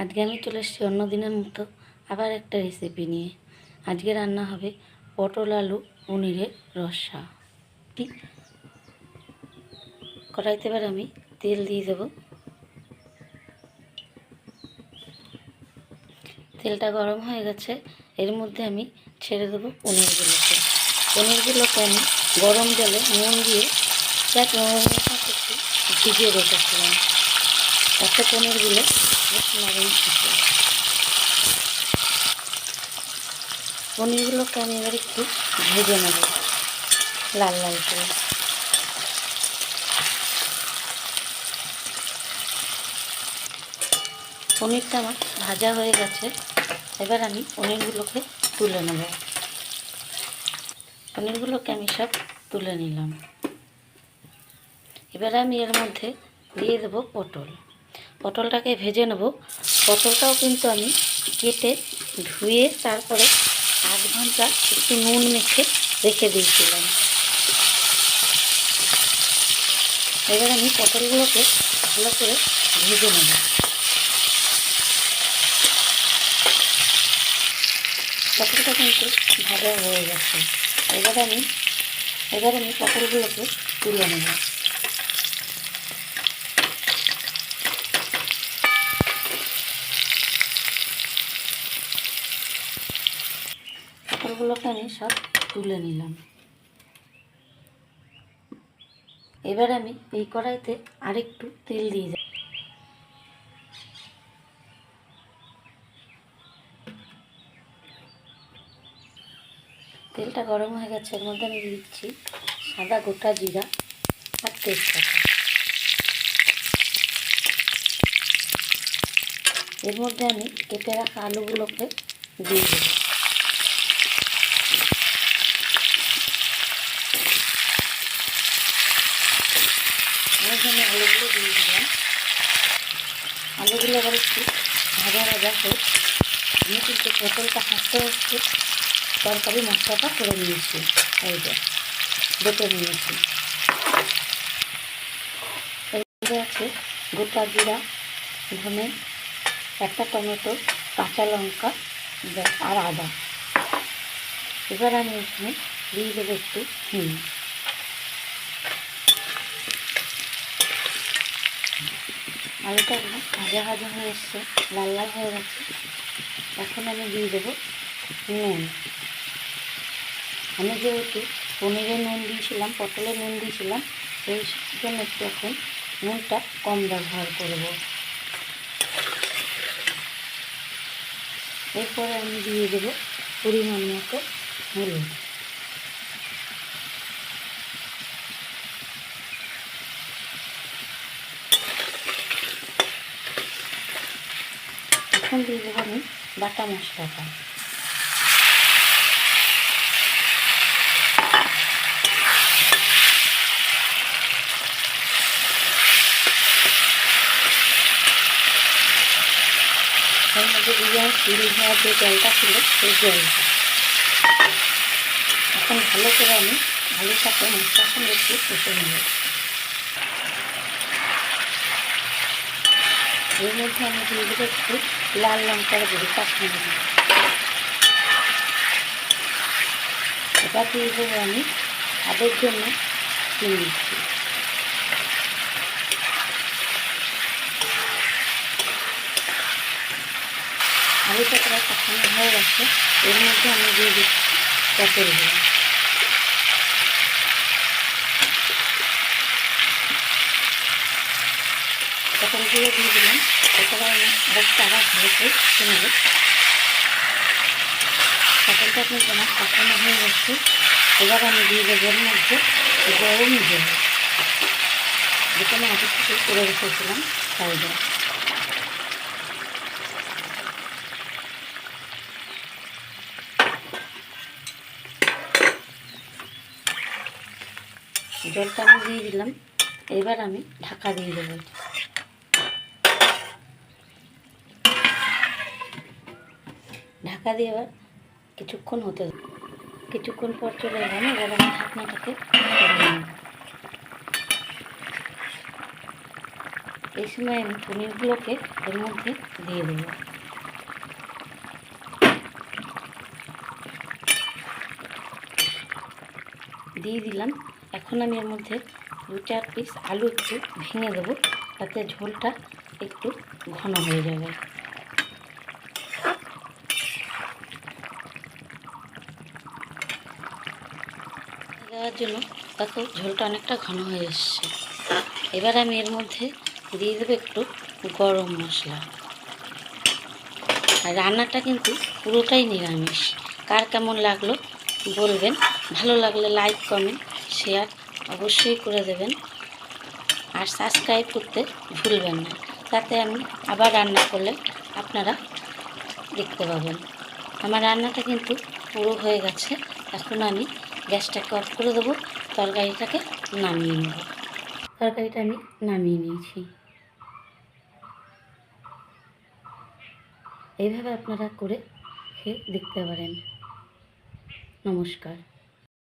আজকে আমি চলে এসেছি অন্য দিনের মতো আবার একটা রেসিপি নিয়ে। আজকে রান্না হবে পটল আলু পনিরের রসা। কড়াইতে এবার আমি তেল দিয়ে দেবো। তেলটা গরম হয়ে গেছে, এর মধ্যে আমি ছেড়ে দেবো পনিরগুলোকে। পনিরগুলোকে আমি গরম জলে নুন দিয়ে এক নরম একটু ভিজিয়ে রেখেছিলাম। তাতে পনিরগুলো পনিরগুলোকে আমি এবার একটু ভেজে নেব, লাল লাল করে। পনিরটা আমার ভাজা হয়ে গেছে, এবার আমি পনিরগুলোকে তুলে নেব। পনিরগুলোকে আমি সব তুলে নিলাম। এবার আমি এর মধ্যে দিয়ে দেবো পটল। পটলটাকে ভেজে নেব। পটলটাও কিন্তু আমি কেটে ধুয়ে তারপরে আধ ঘণ্টা একটু নুন মেখে রেখে দিয়েছিলাম। এবার আমি পটলগুলোকে ভালো করে ভেজে নেব। পটলটা কিন্তু ভাজা হয়ে গেছে। এবার আমি এবার আমি পটলগুলোকে তুলে নেব। পটলগুলোকে আমি সব তুলে নিলাম। এবার আমি এই কড়াইতে আরেকটু তেল দিয়ে যাব তেলটা গরম হয়ে গেছে, এর মধ্যে আমি দিচ্ছি সাদা গোটা জিরা আর তেজপাতা। এর মধ্যে আমি কেটে রাখা আলুগুলোকে দিয়ে দেবো আমি আলুগুলো দিয়ে দিলাম। আলুগুলো এবার একটু ভাজা ভাজা হোক। আমি কিন্তু পটলটা হাসতে হাসতে তরকারি মশলাটা করে নিয়েছি। এই যে, বেটে নিয়েছি। আছে গোটা জিরা, ধনে, একটা টমেটো, কাঁচা লঙ্কা আর আদা। এবার আমি এখানে দিয়ে দেবো একটু হিম আলুটা ভাজা ভাজা হয়ে এসছে, লাল লাল হয়ে গেছে। এখন আমি দিয়ে দেবো নুন। আমি যেহেতু পনিরে নুন দিয়েছিলাম পটলে নুন দিয়েছিলাম, সেই জন্য একটু এখন নুনটা কম ব্যবহার করব। এরপরে আমি দিয়ে দেবো পরিমাণ মতো হলুদ। এখন দিয়ে দেবো আমি বাটা মশলাটা। যে জলটা ছিল সেই জলটা। এখন ভালো করে আমি আলুর সাথে মশলার সঙ্গে একটু কষে নেব। এর মধ্যে আমি দিয়ে দেবো একটু লাল লঙ্কার গুঁড়ো, কাশ্মীরি এটা দিয়ে দেবো আমি স্বাদের জন্য দিচ্ছি আলুটা প্রায় কষানো হয়ে গেছে, এর মধ্যে আমি দিয়ে দিচ্ছি পটলগুলো পটলগুলো দিয়ে দিলাম। এরপরে আরেকটা আবার করে নেব পটলটা আপনার আমার কষানো হয়ে গেছে। এবার আমি দিয়ে দেবো এর মধ্যে গরম জল। যেটা আমি আগে থেকে করে রেখেছিলাম সাইডে জলটা আমি দিয়ে দিলাম। এবার আমি ঢাকা দিয়ে দেবো ঢাকা দিয়ে এবার কিছুক্ষণ হতে কিছুক্ষণ পর চলে এলাম এবার আমি ঢাকনাটাকে এই সময় আমি পনিরগুলোকে এর মধ্যে দিয়ে দেবো। দিয়ে দিলাম। এখন আমি এর মধ্যে দু চার পিস আলু একটু ভেঙে দেবো। তাতে ঝোলটা একটু ঘন হয়ে যাবে। দেওয়ার জন্য দেখো ঝোলটা অনেকটা ঘন হয়ে এসছে। এবার আমি এর মধ্যে দিয়ে দেবো একটু গরম মশলা। আর রান্নাটা কিন্তু পুরোটাই নিরামিষ। কার কেমন লাগল বলবেন। ভালো লাগলে লাইক, কমেন্ট, শেয়ার অবশ্যই করে দেবেন। আর সাবস্ক্রাইব করতে ভুলবেন না। তাতে আমি আবার রান্না করলে আপনারা দেখতে পাবেন। আমার রান্নাটা কিন্তু পুরো হয়ে গেছে। এখন আমি গ্যাসটাকে অফ করে দেবো, তরকারিটাকে নামিয়ে নেব। তরকারিটা আমি নামিয়ে নিয়েছি। এইভাবে আপনারা করে খেয়ে দেখতে পারেন। নমস্কার।